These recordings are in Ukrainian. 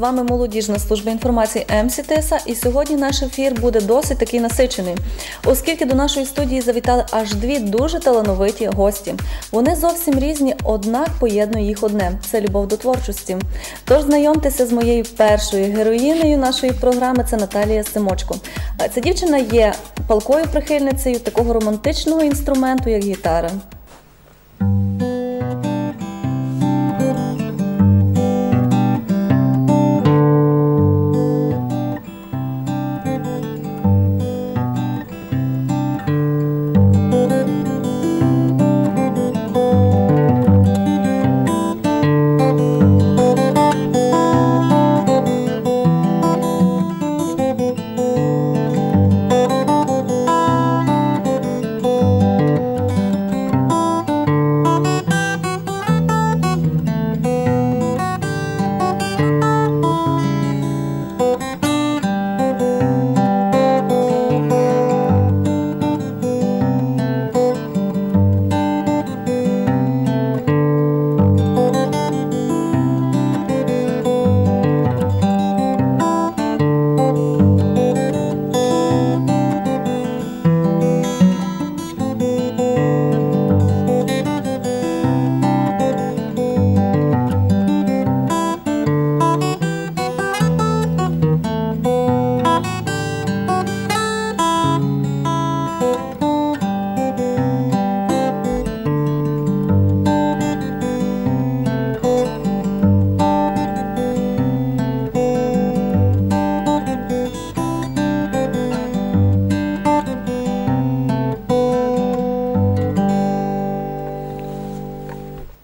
вами молодіжна служба інформації МСТС. І сьогодні наш ефір буде досить такий насичений, оскільки до нашої студії завітали аж дві дуже талановиті гості. Вони зовсім різні, однак поєднує їх одне це любов до творчості. Тож знайомтеся з моєю першою героїнею нашої програми. Це Наталія Симочко. Ця дівчина є палкою прихильницею такого романтичного інструменту, як гітара.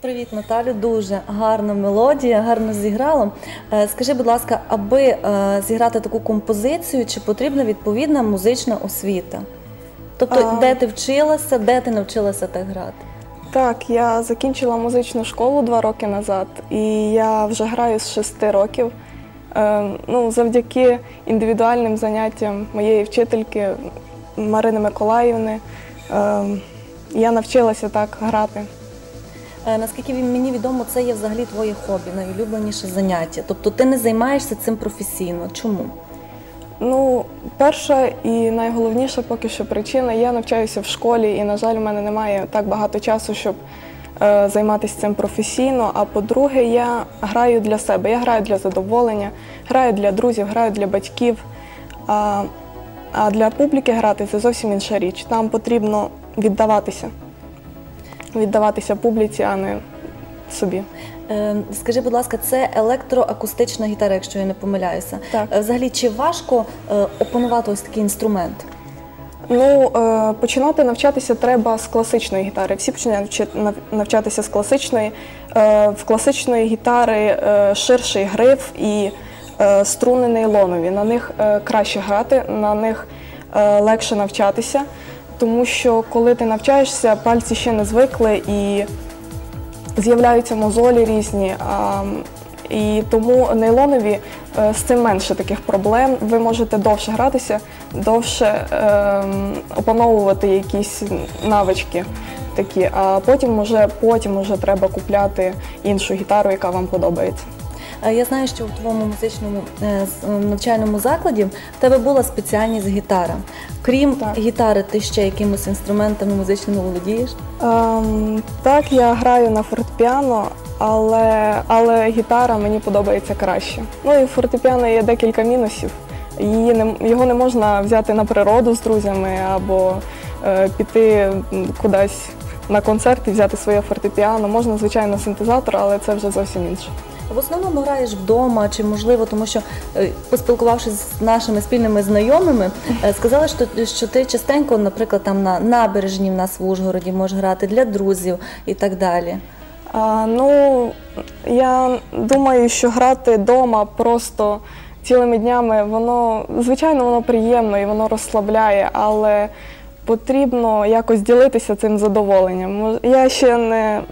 Привіт, Наталю. Дуже гарна мелодія, гарно зіграла. Е, Скажи, будь ласка, аби е, зіграти таку композицію, чи потрібна відповідна музична освіта? Тобто, А. де ти вчилася, де ти навчилася так грати? Так, я закінчила музичну школу два роки назад, і я вже граю з шести років. Е, ну, завдяки індивідуальним заняттям моєї вчительки Марини Миколаївни я навчилася так грати. Е, Наскільки мені відомо, це є взагалі твоє хобі, найулюбленіше заняття. Тобто ти не займаєшся цим професійно. Чому? Ну, перша і найголовніша поки що причина я навчаюся в школі, і, на жаль, в мене немає так багато часу, щоб е, займатися цим професійно. А по-друге, я граю для себе, я граю для задоволення, граю для друзів, граю для батьків. А, а для публіки грати це зовсім інша річ. Там потрібно віддаватися. Віддаватися публіці, а не собі. Е, Скажи, будь ласка, це електроакустична гітара, якщо я не помиляюся. Так. Е, Взагалі, чи важко е, опанувати ось такий інструмент? Ну, е, починати навчатися треба з класичної гітари. Всі починають навчатися з класичної. Е, В класичної гітари е, ширший гриф і е, струни нейлонові. На них е, краще грати, на них е, легше навчатися, тому що коли ти навчаєшся, пальці ще не звикли і з'являються мозолі різні. І тому нейлонові е, з цим менше таких проблем. Ви можете довше гратися, довше ем, опановувати якісь навички такі, а потім уже, потім уже треба купляти іншу гітару, яка вам подобається. Е, Я знаю, що у твоєму музичному е, е, навчальному закладі в тебе була спеціальність гітара. Крім Так. гітари, ти ще якимось інструментами музичними володієш? Ем, так, я граю на фортепіано, але, але гітара мені подобається краще. Ну і в фортепіано є декілька мінусів. Її не, його не можна взяти на природу з друзями або е, піти кудись на концерт і взяти своє фортепіано. Можна, звичайно, синтезатор, але це вже зовсім інше. В основному граєш вдома, чи можливо, тому що е, поспілкувавшись з нашими спільними знайомими, е, сказали, що, що ти частенько, наприклад, там на набережні в нас в Ужгороді можеш грати для друзів і так далі. А, ну, я думаю, що грати вдома просто цілими днями, воно, звичайно, воно приємно і воно розслабляє, але потрібно якось ділитися цим задоволенням. Я ще не,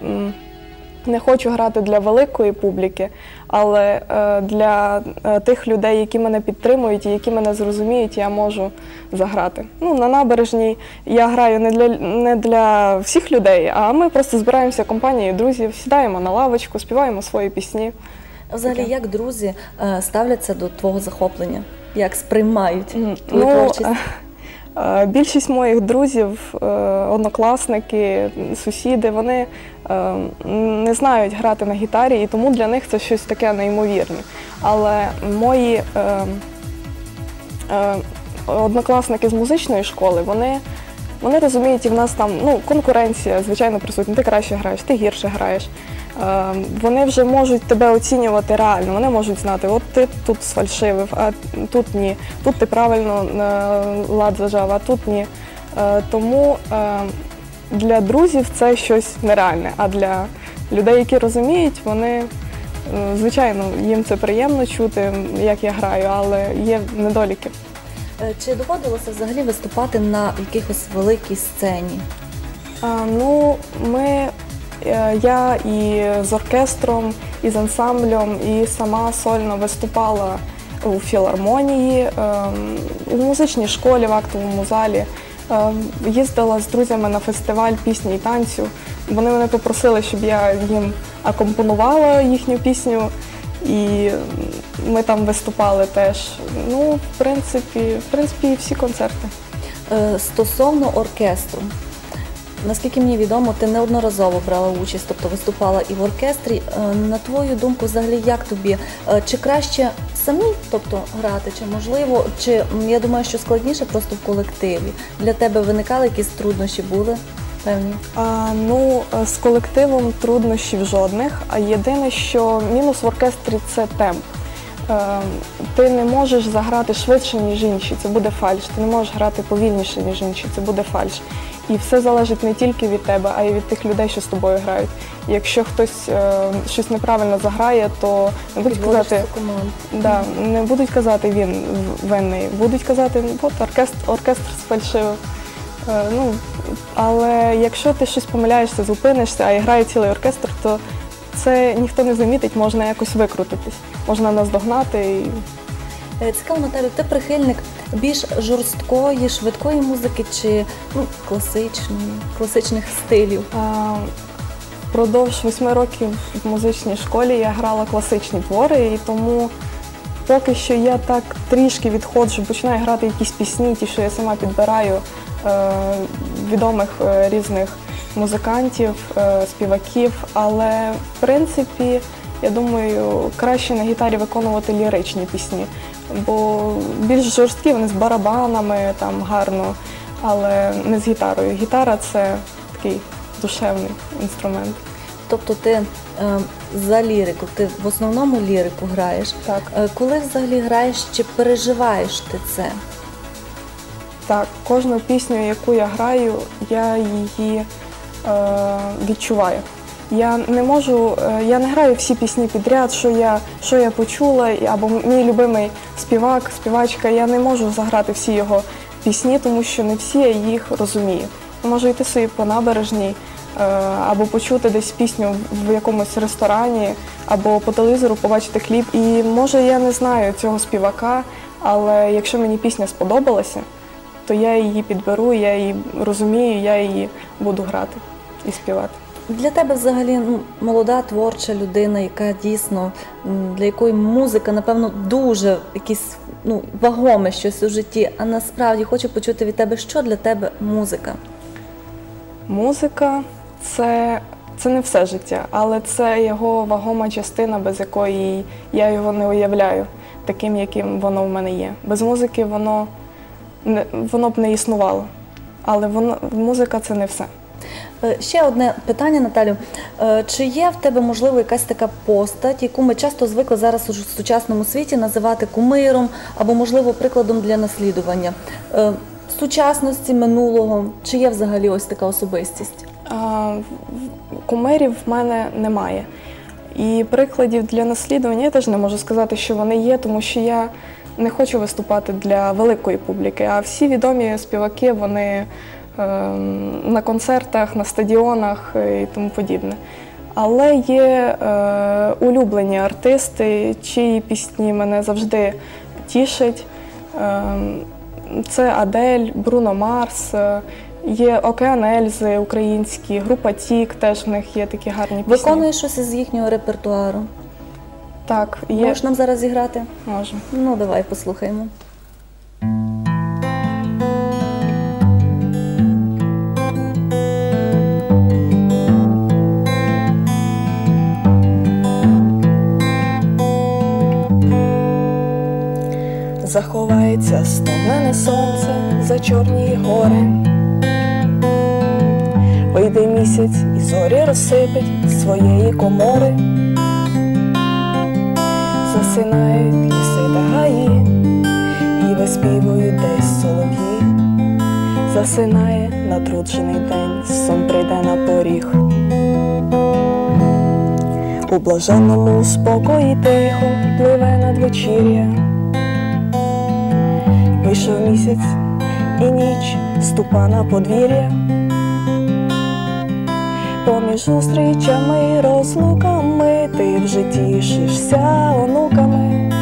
не хочу грати для великої публіки, але е, для е, тих людей, які мене підтримують і які мене зрозуміють, я можу заграти. Ну, на набережній я граю не для, не для всіх людей, а ми просто збираємося компанією друзів, сідаємо на лавочку, співаємо свої пісні. Взагалі, Таке. як друзі е, ставляться до твого захоплення? Як сприймають твою творчість? Більшість моїх друзів, е, однокласники, сусіди, вони е, не знають грати на гітарі, і тому для них це щось таке неймовірне. Але мої е, однокласники з музичної школи, вони. Вони розуміють, і в нас там ну, конкуренція, звичайно, присутня. Ти краще граєш, ти гірше граєш. Е, вони вже можуть тебе оцінювати реально. Вони можуть знати, от ти тут сфальшивив, а тут ні. Тут ти правильно е, лад зажав, а тут ні. Е, тому е, для друзів це щось нереальне. А для людей, які розуміють, вони, е, звичайно, їм це приємно чути, як я граю, але є недоліки. Чи доводилося взагалі виступати на якихось великій сцені? А, ну, ми, я і з оркестром, і з ансамблем, і сама сольно виступала у філармонії, ем, у музичній школі, в актовому залі. Ем, Їздила з друзями на фестиваль пісні і танцю. Вони мене попросили, щоб я їм акомпонувала їхню пісню, і ми там виступали теж. Ну, в принципі, в принципі, всі концерти. Е, Стосовно оркестру, наскільки мені відомо, ти неодноразово брала участь, тобто виступала і в оркестрі. Е, На твою думку, взагалі, як тобі? Е, Чи краще самі тобто, грати, чи можливо, чи я думаю, що складніше просто в колективі? Для тебе виникали якісь труднощі були? А, ну, е, з колективом труднощів жодних. А єдине, що мінус в оркестрі це темп. Ти не можеш заграти швидше, ніж інші, це буде фальш. Ти не можеш грати повільніше, ніж інші, це буде фальш. І все залежить не тільки від тебе, а й від тих людей, що з тобою грають. І якщо хтось е, щось неправильно заграє, то не будуть Підводиш казати, цю команду. да, не будуть казати він винний, будуть казати, «Ну, от оркестр, оркестр сфальшивив. Е, Ну, але якщо ти щось помиляєшся, зупинишся, а і грає цілий оркестр, то це ніхто не замітить, можна якось викрутитись, можна наздогнати. І... Е, Цікаво, Наталю, ти прихильник більш жорсткої, швидкої музики чи ну, класичної, класичних стилів? А, Впродовж восьми років в музичній школі я грала класичні твори, і тому поки що я так трішки відходжу, починаю грати якісь пісні, ті, що я сама підбираю е, відомих е, різних музикантів, співаків. Але в принципі, я думаю, краще на гітарі виконувати ліричні пісні, бо більш жорсткі вони з барабанами там гарно, але не з гітарою. Гітара це такий душевний інструмент. Тобто ти е, за лірику, ти в основному лірику граєш. Так. Е, коли взагалі граєш, чи переживаєш ти це? Так, кожну пісню, яку я граю, я її е, відчуваю. Я не можу, е, я не граю всі пісні підряд, що я, що я почула, або мій любимий співак, співачка, я не можу заграти всі його пісні, тому що не всі я їх розумію. Можу йти собі по набережній, е, або почути десь пісню в якомусь ресторані, або по телевізору побачити кліп. І може я не знаю цього співака, але якщо мені пісня сподобалася, то я її підберу, я її розумію, я її буду грати і співати. Для тебе взагалі ну, молода творча людина, яка дійсно для якої музика, напевно, дуже якісь ну, вагоме щось у житті. А насправді хочу почути від тебе, що для тебе музика. Музика це, це не все життя, але це його вагома частина, без якої я його не уявляю, таким, яким воно в мене є. Без музики воно, воно б не існувало. Але воно, музика це не все. Е, Ще одне питання, Наталю. Е, Чи є в тебе, можливо, якась така постать, яку ми часто звикли зараз у сучасному світі називати кумиром або, можливо, прикладом для наслідування? Е, Сучасності минулого, чи є взагалі ось така особистість? А, Кумирів в мене немає. І прикладів для наслідування я теж не можу сказати, що вони є, тому що я не хочу виступати для великої публіки. А всі відомі співаки, вони на концертах, на стадіонах і тому подібне. Але є е, улюблені артисти, чиї пісні мене завжди тішать. Ем, це Адель, Бруно Марс, е, є Океан Ельзи українські, група Тік, теж в них є такі гарні пісні. Виконуєш щось із їхнього репертуару? Так, є. Можеш нам зараз зіграти? Можу. Ну, давай послухаємо. Заховається стомлене сонце за чорні гори. Вийде місяць і зорі розсипить своєї комори. Засинають ліси та гаї, і виспівують десь солов'ї. Засинає натруджений день, сон прийде на поріг. У блаженному спокої тихо пливе надвечір'я. Вийшов місяць і ніч ступа на подвір'я. Поміж зустрічами розлуками ти вже тішишся онуками,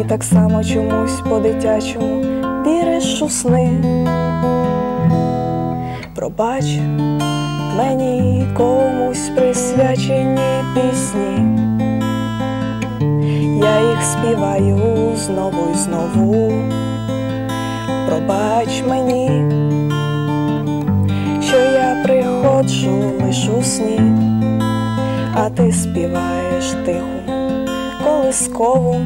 і так само чомусь по-дитячому віриш у сни. Пробач мені комусь присвячені пісні. Я їх співаю знову і знову. Пробач мені, що я приходжу лиш у сні, а ти співаєш тиху колискову.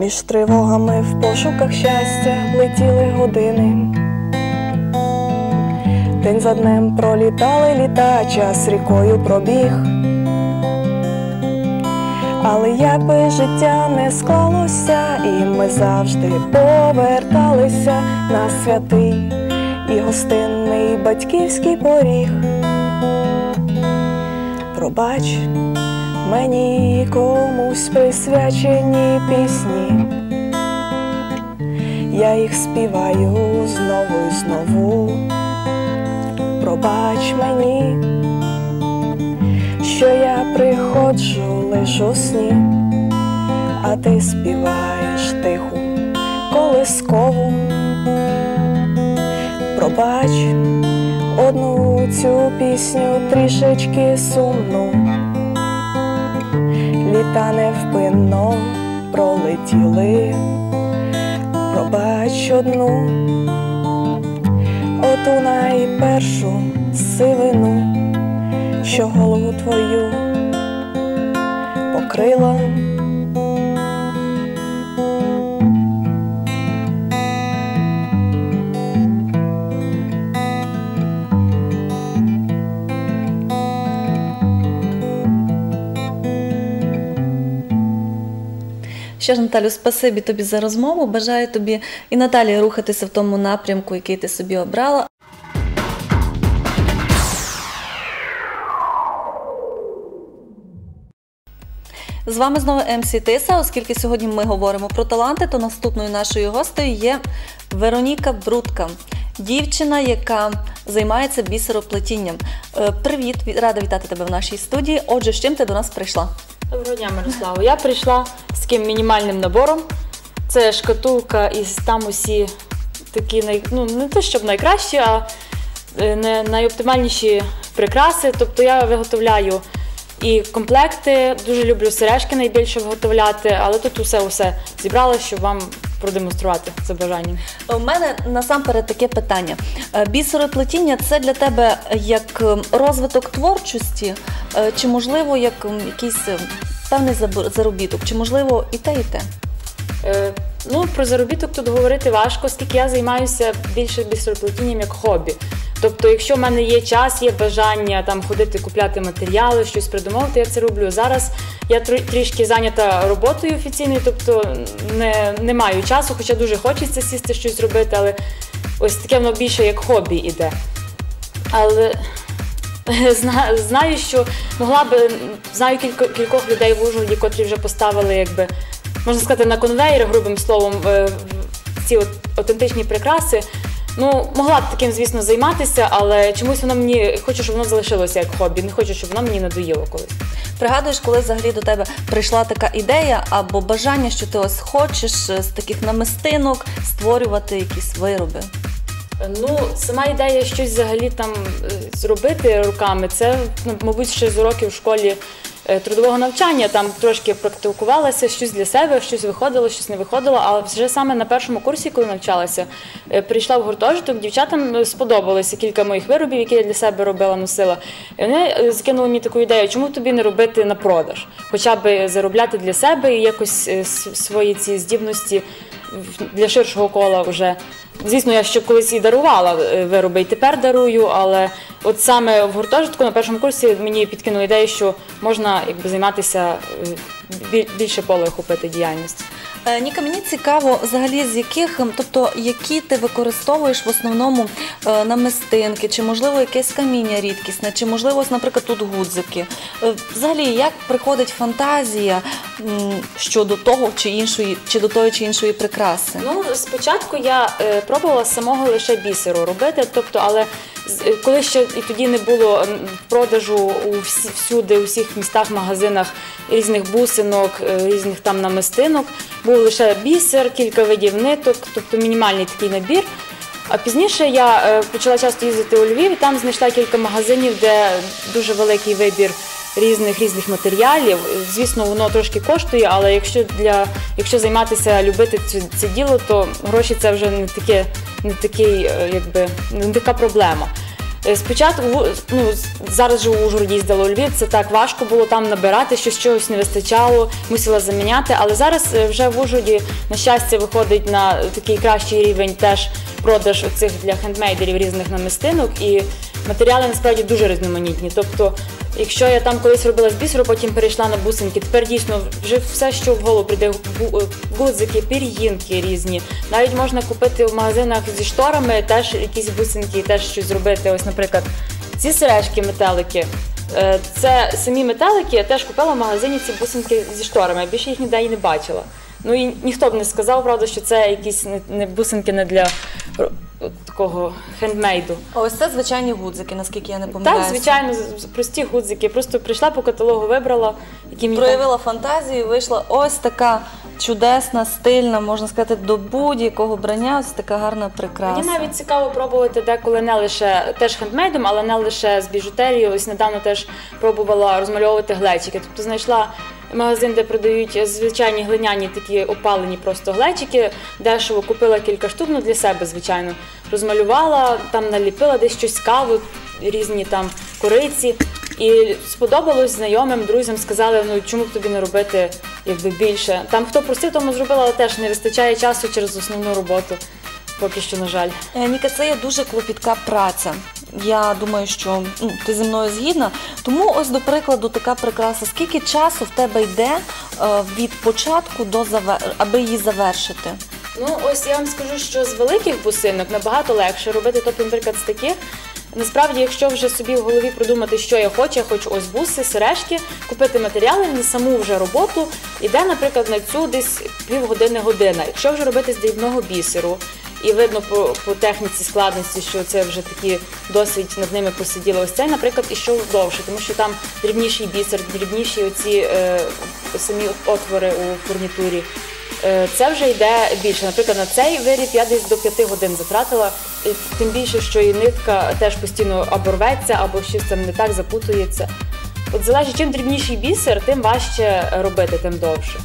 Між тривогами в пошуках щастя летіли години. День за днем пролітали літа, час рікою пробіг. Але як би життя не склалося, і ми завжди поверталися на святий і гостинний батьківський поріг. Пробач мені комусь присвячені пісні. Я їх співаю знову і знову. Пробач мені що я приходжу лиш у сні, а ти співаєш тиху колискову. Пробач одну цю пісню трішечки сумну, літа невпинно пролетіли, пробач одну, оту найпершу сивину що голову твою покрила. Що ж, Наталю, спасибі тобі за розмову. Бажаю тобі і надалі рухатися в тому напрямку, який ти собі обрала. З вами знову МС Тиса. Оскільки сьогодні ми говоримо про таланти, то наступною нашою гостею є Вероніка Брудка, дівчина, яка займається бісероплетінням. Е, Привіт, рада вітати тебе в нашій студії. Отже, з чим ти до нас прийшла? Доброго дня, Мирослава. Я прийшла з таким мінімальним набором. Це шкатулка і там усі такі ну, не те, щоб найкращі, а е, не найоптимальніші прикраси. Тобто я виготовляю і комплекти, дуже люблю сережки найбільше виготовляти, але тут усе усе зібрала, щоб вам продемонструвати за бажанням. У мене насамперед таке питання. Е, Бісероплетіння це для тебе як ем, розвиток творчості, е, чи можливо як якийсь певний заробіток, чи можливо і те, і те? Е, ну, про заробіток тут говорити важко, оскільки я займаюся більше бісероплетінням як хобі. Тобто, якщо в мене є час, є бажання там ходити купляти матеріали, щось придумовувати, я це роблю. Зараз я трішки зайнята роботою офіційною, тобто не, не маю часу, хоча дуже хочеться сісти щось зробити, але ось таке воно більше як хобі іде. Але знаю, що могла би знаю кілько, кількох людей в Ужгороді, котрі вже поставили, якби можна сказати, на конвейер, грубим словом, е, ці от автентичні прикраси. Ну, могла б таким, звісно, займатися, але чомусь воно мені хочу, щоб воно залишилося як хобі. Не хочу, щоб воно мені надоїло колись. Пригадуєш, коли взагалі до тебе прийшла така ідея або бажання, що ти ось хочеш е, з таких намистинок створювати якісь вироби? Ну, сама ідея щось взагалі там е, зробити руками, це, ну, мабуть, ще з уроків в школі трудового навчання. Там трошки практикувалася, щось для себе, щось виходило, щось не виходило. А вже саме на першому курсі, коли навчалася, е, прийшла в гуртожиток, дівчатам е, сподобалося кілька моїх виробів, які я для себе робила, носила. І вони е, закинули мені таку ідею, чому тобі не робити на продаж, хоча б заробляти для себе і якось е, свої ці здібності для ширшого кола вже. Звісно, я ще колись і дарувала е, вироби, і тепер дарую, але от саме в гуртожитку на першому курсі мені підкинули ідею, що можна якби займатися е, більше поле охопити діяльність. Е, Ніка, мені цікаво, взагалі, з яких, тобто, які ти використовуєш в основному е, намистинки, чи можливо якесь каміння рідкісне, чи можливо, наприклад, тут гудзики. Е, Взагалі, як приходить фантазія щодо того чи іншої, чи до тої чи іншої прикраси? Ну, спочатку я е, пробувала самого лише бісеру робити, тобто, але коли ще і тоді не було продажу у всі, всюди, у всіх містах, магазинах різних бусинок, різних там намистинок, був лише бісер, кілька видів ниток, тобто мінімальний такий набір. А пізніше я е, почала часто їздити у Львів і там знайшла кілька магазинів, де дуже великий вибір різних різних матеріалів. Звісно, воно трошки коштує, але якщо для якщо займатися, любити це, це діло, то гроші це вже не таке, не такий, е, якби не така проблема. Е, Спочатку ну, зараз живу у Ужгороді, їздила у Львів, це так важко було там набирати, щось чогось не вистачало, мусила заміняти. Але зараз е, вже в Ужгороді, на щастя, виходить на такий кращий рівень теж продаж оцих для хендмейдерів різних намистинок. І матеріали насправді дуже різноманітні. Тобто, якщо я там колись робила з бісеру, потім перейшла на бусинки, тепер дійсно вже все, що в голову прийде, е, гудзики, пір'їнки різні. Навіть можна купити в магазинах зі шторами теж якісь бусинки, теж щось зробити. Ось, наприклад, ці сережки, метелики. е, Це самі метелики, я теж купила в магазині ці бусинки зі шторами. Більше їх ніде і не бачила. Ну і ніхто б не сказав, правда, що це якісь не бусинки не для такого хендмейду. А Ось це звичайні гудзики, наскільки я не помиляюся. Так, звичайно, з- з- прості гудзики. Просто прийшла по каталогу, вибрала, які мені там- Проявила фантазію, і вийшла ось така чудесна, стильна, можна сказати, до будь-якого брання, ось така гарна прикраса. Мені навіть цікаво пробувати деколи не лише теж хендмейдом, але не лише з біжутерією. Ось недавно теж пробувала розмальовувати глечики. Тобто знайшла магазин, де продають звичайні глиняні такі опалені просто глечики. Дешево купила кілька штук, ну для себе, звичайно. Розмалювала, там наліпила десь щось каву, різні там кориці. І сподобалось знайомим, друзям сказали, ну чому б тобі не робити якби більше. Там хто просив, тому зробила, але теж не вистачає часу через основну роботу. Поки що, на жаль. Е, Ніка, це є дуже клопітка праця. Я думаю, що ну, ти зі мною згідна. Тому ось до прикладу така прикраса. Скільки часу в тебе йде е, від початку до завер... аби її завершити? Ну, ось я вам скажу, що з великих бусинок набагато легше робити, тобто, наприклад, з таких. Насправді, якщо вже собі в голові продумати, що я хочу, я хочу ось буси, сережки, купити матеріали на саму вже роботу, іде, наприклад, на цю десь півгодини година. Якщо вже робити з дрібного бісеру, і видно по, по техніці складності, що це вже такі досить над ними посиділо. Ось цей, наприклад, ішов довше, тому що там дрібніший бісер, дрібніші оці е, самі отвори у фурнітурі. Е, Це вже йде більше. Наприклад, на цей виріб я десь до 5 годин затратила. І Тим більше, що і нитка теж постійно або рветься, або щось там не так запутується. От залежить, чим дрібніший бісер, тим важче робити, тим довше.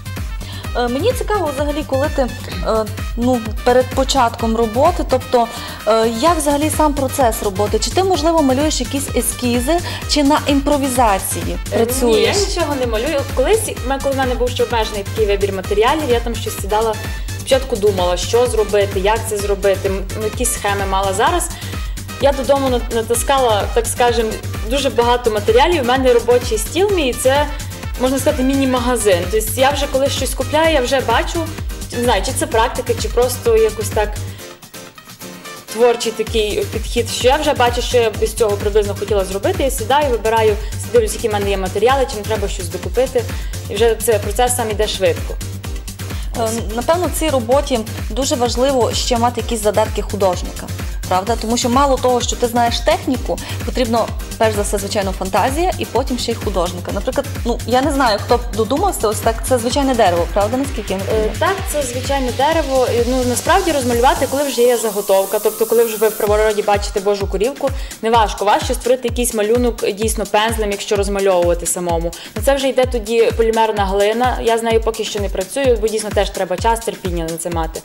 Е, Мені цікаво взагалі, коли ти е, ну, перед початком роботи, тобто е, як взагалі сам процес роботи? Чи ти, можливо, малюєш якісь ескізи, чи на імпровізації Ні, я нічого не малюю. Колись, коли в мене був ще обмежений такий вибір матеріалів, я там щось сідала, спочатку думала, що зробити, як це зробити, ну, якісь схеми мала. Зараз я додому на- натаскала, так скажем, дуже багато матеріалів. У мене робочий стіл мій, і це можна сказати міні-магазин. Тобто я вже коли щось купляю, я вже бачу, не знаю, чи це практика, чи просто якось так творчий такий підхід, що я вже бачу, що я без цього приблизно хотіла зробити. Я сідаю, вибираю, дивлюсь, які в мене є матеріали, чи не треба щось докупити. І вже цей процес сам іде швидко. Е, Напевно, в цій роботі дуже важливо ще мати якісь задатки художника. Правда? Тому що мало того, що ти знаєш техніку, потрібно перш за все, звичайно, фантазія і потім ще й художника. Наприклад, ну я не знаю, хто б додумався, ось так це звичайне дерево, правда? Наскільки Е. Так, це звичайне дерево. Ну насправді розмалювати, коли вже є заготовка. Тобто, коли вже ви в природі бачите Божу корівку, не важко. Важче створити якийсь малюнок дійсно пензлем, якщо розмальовувати самому. Ну це вже йде тоді полімерна глина. Я з нею поки що не працюю, бо дійсно теж треба час, терпіння на це мати.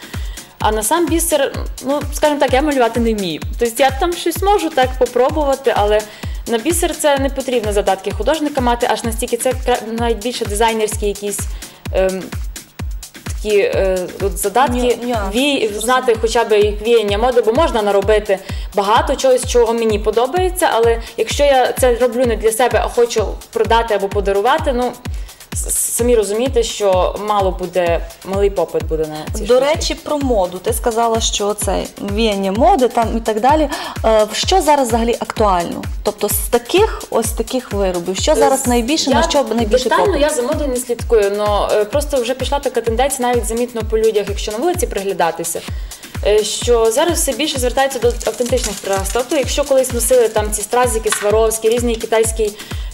А на сам бісер, ну скажімо так, я малювати не вмію. Тобто я там щось можу так попробувати, але на бісер це не потрібно задатки художника мати, аж настільки це навіть більше дизайнерські якісь. Ем, такі е, от задатки, нюанси, вій, знати хоча б як віяння моди, бо можна наробити багато чогось, чого мені подобається, але якщо я це роблю не для себе, а хочу продати або подарувати, ну самі розумієте, що мало буде, малий попит буде на ці До штуки. речі, про моду. Ти сказала, що це віяння моди там і так далі. Е, Що зараз взагалі актуально? Тобто з таких ось таких виробів, що зараз найбільше, на що найбільше детально попит? я за модою не слідкую, але просто вже пішла така тенденція, навіть замітно по людях, якщо на вулиці приглядатися. Е, Що зараз все більше звертаються до автентичних прикрас. Тобто, якщо колись носили там ці стразики, сваровські, різні китайські,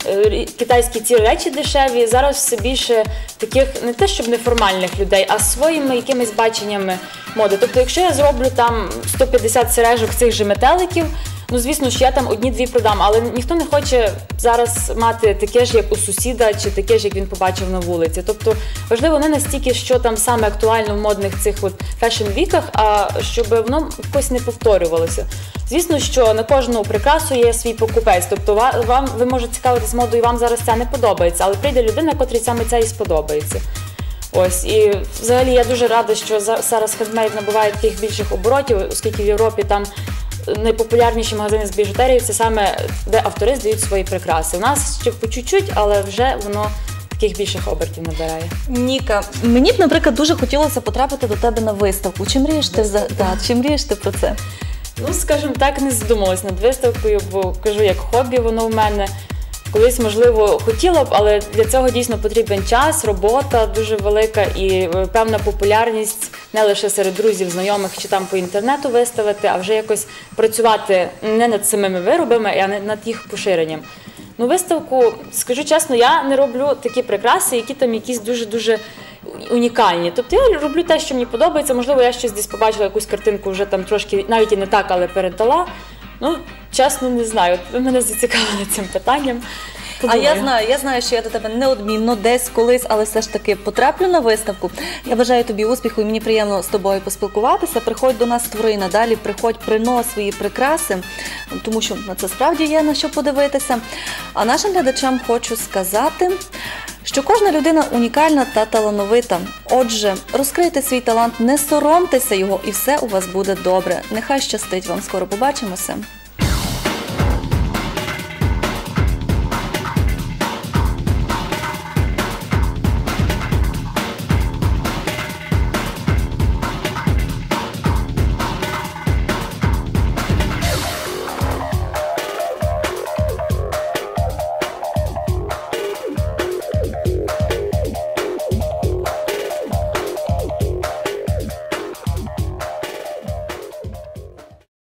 е, китайські ці речі дешеві, зараз все більше таких не те, щоб неформальних людей, а своїми якимись баченнями моди. Тобто, якщо я зроблю там 150 сережок цих же метеликів, Ну, звісно ж, я там одні-дві продам, але ніхто не хоче зараз мати таке ж, як у сусіда, чи таке ж, як він побачив на вулиці. Тобто важливо не настільки, що там саме актуально в модних цих от фешн-віках, а щоб воно якось не повторювалося. Звісно, що на кожну прикрасу є свій покупець. Тобто ва- вам ви можете цікавитись модою, вам зараз це не подобається, але прийде людина, котрій саме це і сподобається. Ось і взагалі я дуже рада, що за- зараз хендмейд набуває таких більших оборотів, оскільки в Європі там найпопулярніші магазини з біжутерії це саме де автори здають свої прикраси. У нас ще по чуть-чуть, але вже воно таких більших обертів набирає. Ніка, мені б, наприклад, дуже хотілося потрапити до тебе на виставку. Чи мрієш ти за да, чи мрієш ти про це? Ну, скажімо так, не задумалась над виставкою, бо кажу, як хобі воно в мене. Колись, можливо, хотіла б, але для цього дійсно потрібен час, робота дуже велика і е, певна популярність не лише серед друзів, знайомих чи там по інтернету виставити, а вже якось працювати не над самими виробами, а над їх поширенням. Ну, виставку, скажу чесно, я не роблю такі прикраси, які там якісь дуже-дуже унікальні. Тобто я роблю те, що мені подобається. Можливо, я щось десь побачила якусь картинку, вже там трошки навіть і не так, але передала. Ну, чесно, не знаю. Ви мене зацікавили цим питанням. А я знаю, я знаю, що я до тебе неодмінно десь колись, але все ж таки потраплю на виставку. Я бажаю тобі успіху і мені приємно з тобою поспілкуватися. Приходь до нас, твори надалі, приходь, принос свої прикраси, тому що на це справді є на що подивитися. А нашим глядачам хочу сказати. Що кожна людина унікальна та талановита. Отже, розкрийте свій талант, не соромтеся його, і все у вас буде добре. Нехай щастить вам. Скоро побачимося.